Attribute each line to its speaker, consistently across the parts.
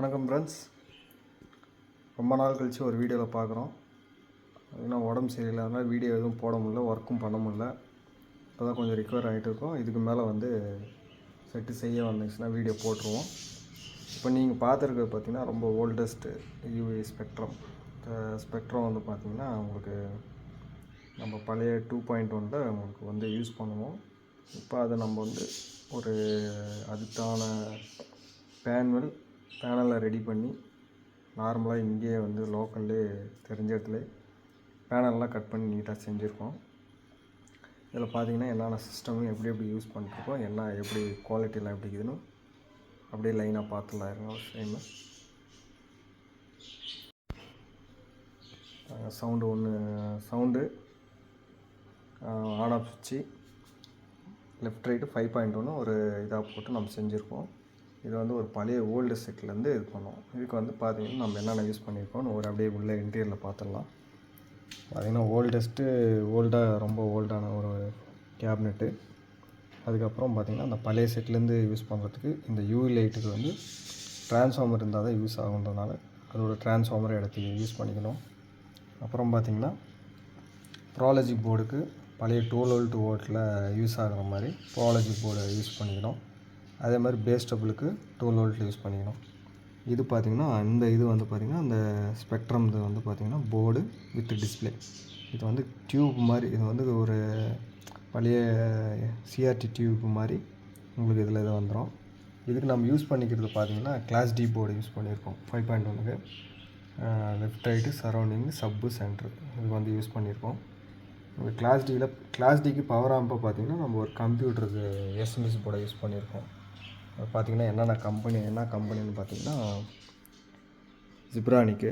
Speaker 1: வணக்கம் ஃப்ரெண்ட்ஸ் ரொம்ப நாள் கழித்து ஒரு வீடியோவில் பார்க்குறோம் ஏன்னா உடம்பு சரியில்லாதனால வீடியோ எதுவும் போட முடியல ஒர்க்கும் பண்ண முடில இப்போ தான் கொஞ்சம் ரிக்கவர் ஆகிட்டு இருக்கோம். இதுக்கு மேலே வந்து செட்டு செய்ய வந்துச்சுன்னா வீடியோ போட்டுருவோம். இப்போ நீங்கள் பார்த்துருக்கிறது பார்த்திங்கன்னா ரொம்ப ஓல்டஸ்ட்டு யூவி ஸ்பெக்ட்ரம் ஸ்பெக்ட்ரம் வந்து பார்த்திங்கன்னா உங்களுக்கு நம்ம பழைய டூ பாயிண்ட் ஒனில் உங்களுக்கு வந்து யூஸ் பண்ணுவோம். இப்போ அதை நம்ம வந்து ஒரு அதுக்கான பேன்வெல் பேனலை ரெடி பண்ணி நார்மலாக இங்கேயே வந்து லோக்கல்லே தெரிஞ்ச இடத்துல பேனல்லாம் கட் பண்ணி நீட்டாக செஞ்சுருக்கோம். இதில் பார்த்தீங்கன்னா என்னென்ன சிஸ்டமும் எப்படி எப்படி யூஸ் பண்ணிருக்கோம் என்ன எப்படி குவாலிட்டிலாம் எப்படி இருக்குதுன்னு அப்படியே லைனாக பார்த்துலாம் இருங்க ஒரு சவுண்டு ஒன்று சவுண்டு ஆன் ஆஃப் சுவிட்சு லெஃப்ட் ரைட்டு ஃபைவ் பாயிண்ட் ஒன்று ஒரு இதாக போட்டு நம்ம செஞ்சுருக்கோம். இது வந்து ஒரு பழைய ஓல்டு செட்லேருந்து இது பண்ணோம். இதுக்கு வந்து பார்த்தீங்கன்னா நம்ம என்னென்ன யூஸ் பண்ணியிருக்கோம்னு ஒரு அப்படியே உள்ள இன்டீரியரில் பார்த்துடலாம் பார்த்திங்கன்னா ஓல்டஸ்ட்டு ஓல்டாக ரொம்ப ஓல்டான ஒரு கேபினெட்டு அதுக்கப்புறம் பார்த்திங்கன்னா அந்த பழைய செட்லேருந்து யூஸ் பண்ணுறதுக்கு இந்த யூ லைட்டுக்கு வந்து ட்ரான்ஸ்ஃபார்மர் இருந்தால் தான் யூஸ் ஆகுன்றதுனால அதோட ட்ரான்ஸ்ஃபார்மரை எடுத்து யூஸ் பண்ணிக்கணும். அப்புறம் பார்த்திங்கன்னா ப்ராலஜி போர்டுக்கு பழைய டூ வோல்ட் ஓட்டில் யூஸ் ஆகிற மாதிரி ப்ராலஜி போர்டை யூஸ் பண்ணிக்கணும். அதே மாதிரி பேஸ் டபுளுக்கு டுவெல் வோல்ட்டில் யூஸ் பண்ணிக்கணும். இது பார்த்திங்கன்னா இந்த இது வந்து பார்த்திங்கன்னா அந்த ஸ்பெக்ட்ரம் இது வந்து பார்த்திங்கன்னா போர்டு வித் டிஸ்பிளே இது வந்து டியூப் மாதிரி இது வந்து ஒரு பழைய சிஆர்டி டியூப் மாதிரி உங்களுக்கு இதில் இது வந்துடும் இதுக்கு நம்ம யூஸ் பண்ணிக்கிறது பார்த்திங்கன்னா கிளாஸ் டி போர்டு யூஸ் பண்ணியிருக்கோம் ஃபைவ் பாயிண்ட் ஒன்று left right surrounding sub centre இது வந்து யூஸ் பண்ணியிருக்கோம் கிளாஸ் டியில் கிளாஸ் டிக்கு பவர் ஆம்பை பார்த்திங்கன்னா நம்ம ஒரு கம்ப்யூட்டருக்கு எஸ்எம்எஸ் போர்டை யூஸ் பண்ணியிருக்கோம் பார்த்திங்கன்னா என்னென்ன கம்பெனி என்ன கம்பெனின்னு பார்த்தீங்கன்னா ஜிப்ரானிக்கு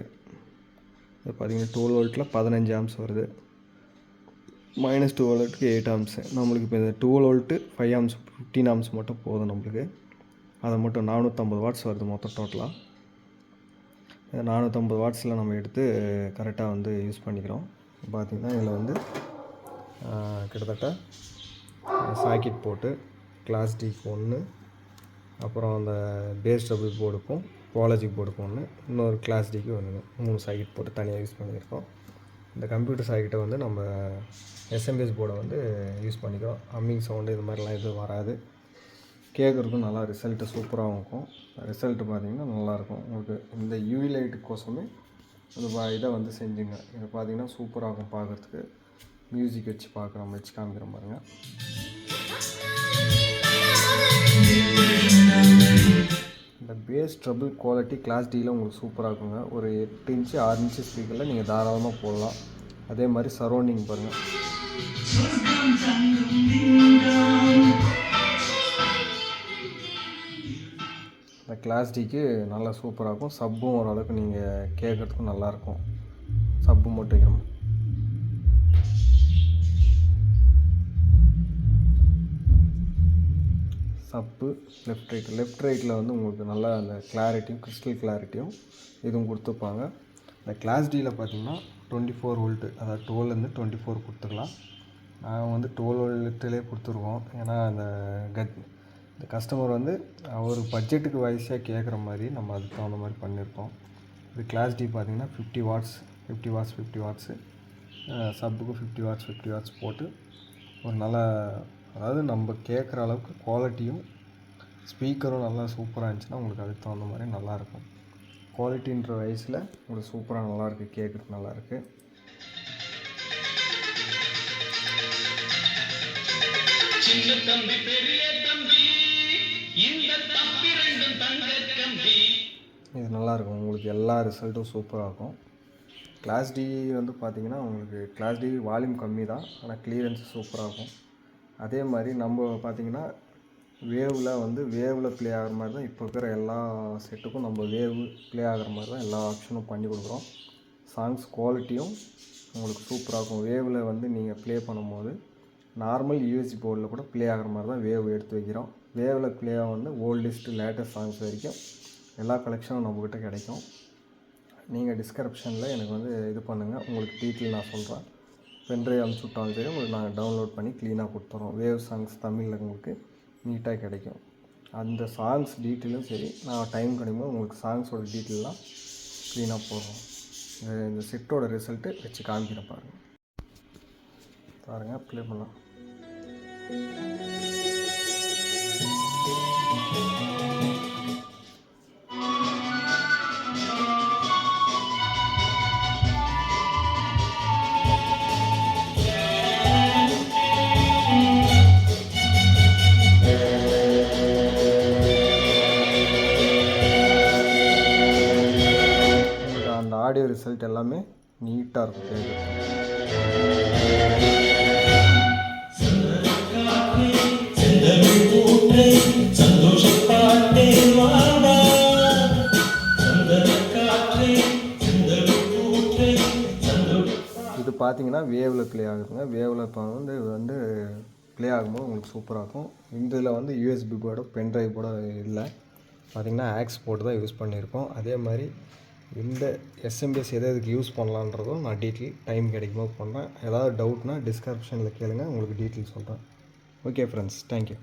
Speaker 1: இது பார்த்திங்கன்னா டூ வோல்ட்டில் பதினஞ்சு ஆம்ஸ் வருது. மைனஸ் டூ வோல்ட்டுக்கு எயிட் ஆம்ஸு நம்மளுக்கு இப்போ இந்த two volt five amps fifteen amps மட்டும் போதும் நம்மளுக்கு. அதை மட்டும் நானூற்றம்பது வாட்ஸ் வருது மொத்தம் டோட்டலாக இந்த நானூற்றம்பது வாட்ஸில் நம்ம எடுத்து கரெக்டாக வந்து யூஸ் பண்ணிக்கிறோம். பார்த்திங்கன்னா இதில் வந்து கிட்டத்தட்ட சாக்கெட் போட்டு கிளாஸ் டிக்கு ஒன்று அப்புறம் அந்த பேஸ் டபுள் போர்டுக்கும் பாலஜி போர்டுக்கும் ஒன்று இன்னொரு கிளாஸ் டிக்கு ஒன்று மூணு சாக்கெட் போட்டு தனியாக யூஸ் பண்ணியிருக்கோம். இந்த கம்ப்யூட்டர் சாக்கெட்டை வந்து நம்ம எஸ்எம்பிஎஸ் போர்டை வந்து யூஸ் பண்ணிக்கிறோம். அம்மிங் சவுண்டு இது மாதிரிலாம் எதுவும் வராது. கேட்குறதுக்கும் நல்லா ரிசல்ட்டு சூப்பராகவும் இருக்கும். ரிசல்ட்டு பார்த்தீங்கன்னா நல்லாயிருக்கும். உங்களுக்கு இந்த யூவி லைட்டுக்கோசமே அந்த பா- இதை வந்து செஞ்சுங்க. இதை பார்த்தீங்கன்னா சூப்பராக இருக்கும் பார்க்குறதுக்கு மியூசிக் வச்சு பார்க்குற வச்சு காமிக்கிற மாதிரிங்க. பேஸ் ட்ரபிள் குவாலிட்டி கிளாஸ் டியில் உங்களுக்கு சூப்பராக இருக்குங்க ஒரு எட்டு இன்ச்சு ஆறு இன்ச்சு ஸ்பீக்கரில் நீங்கள் தாராளமாக போடலாம். அதே மாதிரி சரௌண்டிங் பாருங்கள் இந்த கிளாஸ் டிக்கு நல்லா சூப்பராக இருக்கும் சப்பும் ஓரளவுக்கு நீங்கள் கேட்குறதுக்கும் நல்லாயிருக்கும் சப்பு மட்டும் வைக்கிறோம். சப்பு லெஃப்ட் ரைட் லெஃப்ட் ரைட்டில் வந்து உங்களுக்கு நல்லா அந்த கிளாரிட்டியும் கிறிஸ்டல் கிளாரிட்டியும் இதுவும் கொடுத்துருப்பாங்க இந்த கிளாஸ் டியில் பார்த்தீங்கன்னா டுவெண்ட்டி ஃபோர் வோல்ட்டு அதாவது டுவெல்லேருந்து டுவெண்ட்டி ஃபோர் கொடுத்துக்கலாம் நாங்கள் வந்து டுவெல் வோல்ட்டிலே கொடுத்துருவோம். ஏன்னா அந்த கட் இந்த கஸ்டமர் வந்து அவர் பட்ஜெட்டுக்கு வயசாக கேட்குற மாதிரி நம்ம அதுக்கு தகுந்த மாதிரி பண்ணியிருக்கோம். இது கிளாஸ் டி பார்த்தீங்கன்னா fifty watts fifty watts fifty watts சப்புக்கு fifty watts fifty watts போட்டு ஒரு நல்ல அதாவது நம்ம கேட்குற அளவுக்கு குவாலிட்டியும் ஸ்பீக்கரும் நல்லா சூப்பராக இருந்துச்சுன்னா உங்களுக்கு அதுக்கு தகுந்த மாதிரி நல்லாயிருக்கும் குவாலிட்டின்ற வயசில் உங்களுக்கு சூப்பராக நல்லாயிருக்கு கேட்குறதுக்கு நல்லாயிருக்கு
Speaker 2: சின்ன தம்பி பெரிய தம்பி இந்த தம்பி ரெண்டும் தங்க கம்பி
Speaker 1: இது நல்லாயிருக்கும் உங்களுக்கு எல்லா ரிசல்ட்டும் சூப்பராக இருக்கும். கிளாஸ் டி வந்து பார்த்தீங்கன்னா உங்களுக்கு கிளாஸ் டி வால்யூம் கம்மி தான் ஆனால் கிளியரன்ஸ் சூப்பராக இருக்கும். அதே மாதிரி நம்ம பார்த்தீங்கன்னா வேவில் வந்து வேவில் ப்ளே ஆகிற மாதிரி தான் இப்போ இருக்கிற எல்லா செட்டுக்கும் நம்ம வேவ் ப்ளே ஆகிற மாதிரி தான் எல்லா ஆப்ஷனும் பண்ணி கொடுக்குறோம். சாங்ஸ் குவாலிட்டியும் உங்களுக்கு சூப்பராக இருக்கும். வேவில் வந்து நீங்கள் ப்ளே பண்ணும்போது நார்மல் யூஎஸ்சி போர்டில் கூட ப்ளே ஆகிற மாதிரி தான் வேவ் எடுத்து வைக்கிறோம். வேவில் ப்ளே வந்து ஓல்டஸ்ட்டு லேட்டஸ்ட் சாங்ஸ் வரைக்கும் எல்லா கலெக்ஷனும் நம்மக்கிட்ட கிடைக்கும். நீங்கள் டிஸ்கிரிப்ஷனில் எனக்கு வந்து இது பண்ணுங்கள் உங்களுக்கு டீட்டெயில் நான் சொல்கிறேன் பென்ட்ரைவ் அனுப்பிச்சி விட்டாலும் சரி உங்களுக்கு நாங்கள் டவுன்லோட் பண்ணி க்ளீனாக கொடுத்துறோம். வேவ் சாங்ஸ் தமிழில் உங்களுக்கு நீட்டாக கிடைக்கும். அந்த சாங்ஸ் டீட்டெயிலும் சரி நான் டைம் கிடைக்கும்போது உங்களுக்கு சாங்ஸோட டீட்டெயிலாம் க்ளீனாக போடுறோம். இந்த இந்த செட்டோட ரிசல்ட்டு வச்சு காமிக்கிறேன் பாருங்கள் பாருங்கள் ப்ளே பண்ணலாம். ரிசல்ட் எல்லாமே நீட்டாக இருக்கும் இது பார்த்தீங்கன்னா வேவில் ப்ளே ஆகுதுங்க. வேவில் இப்போ வந்து இது வந்து ப்ளே ஆகும்போது உங்களுக்கு சூப்பராக இருக்கும். இதில் வந்து யூஎஸ்பி போர்டோ பென்ட்ரைவ் போர்டோ இல்லை. பார்த்தீங்கன்னா ஆக்ஸ் போர்டு தான் யூஸ் பண்ணியிருக்கோம். அதே மாதிரி இந்த எஸ்எம்பிஎஸ் எதை இதுக்கு யூஸ் பண்ணலான்றதும் நான் டீட்டெயில் டைம் கிடைக்கும்போது பண்ணுறேன் ஏதாவது டவுட்னா டிஸ்கிரிப்ஷனில் கேளுங்கள் உங்களுக்கு டீட்டெயில் சொல்கிறேன் ஓகே ஃப்ரெண்ட்ஸ் தேங்க்யூ